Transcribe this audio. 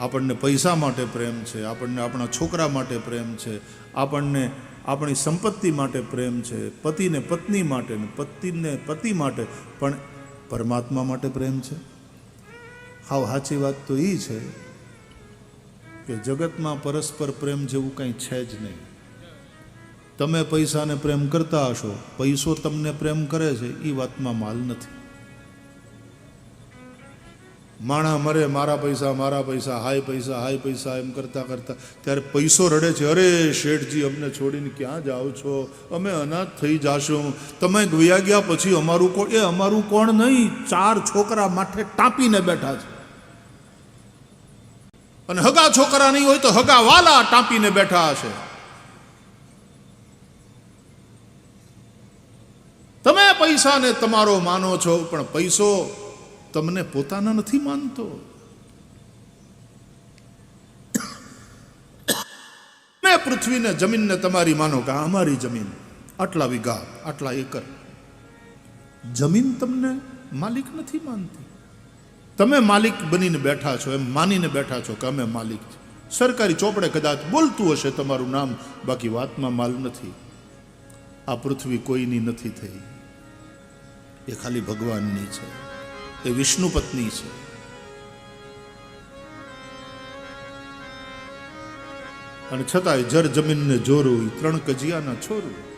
આપણને પૈસા માટે પ્રેમ છે, આપણને આપણા છોકરા માટે પ્રેમ છે, આપણને આપણી સંપત્તિ માટે પ્રેમ છે, પતિને પત્ની માટે ને પતિને પતિ માટે, પણ પરમાત્મા માટે પ્રેમ છે? હાવ સાચી વાત તો એ છે કે જગતમાં પરસ્પર પ્રેમ જેવું કંઈ છે જ નહીં. તમે પૈસાને પ્રેમ કરતા હશો, પૈસો તમને પ્રેમ કરે છે એ વાતમાં માલ નથી. માણા મરે, મારા પૈસા મારા પૈસા, હાય પૈસા હાય પૈસા, એમ કરતા કરતાં. ત્યારે પૈસો રડે છે, અરે, શેઠજી, અમને છોડીને ક્યાં જાઓ છો? અમે અનાથ થઈ જાશું. તમે ગયા ગયા પછી અમારું કોણ, એ અમારું કોણ નહીં, ચાર છોકરા માથે ટાંપીને બેઠા છે. અને હગા છોકરા નહીં હોય તો હગા વાલા ટાંપીને બેઠા હશે. તમે પૈસાને તમારો માનો છો, પણ પૈસો તમને પોતાના નથી માનતો. મેં પૃથ્વીને જમીનને તમારી માનો કે અમારી જમીન, આટલા વીઘા, આટલા એકર. જમીન તમને માલિક નથી માનતી. તમે માલિક બનીને બેઠા છો, એમ માનીને બેઠા છો કે અમે માલિક સરકારી ચોપડે કદાચ બોલતું હશે તમારું નામ, બાકી વાતમાં માલ નથી. આ પૃથ્વી કોઈની નથી થઈ. એ ખાલી ભગવાનની છે. એ વિષ્ણુ પત્ની છે. અને છતાંય જર જમીનને જોરું ત્રણ કજિયાના છોરું.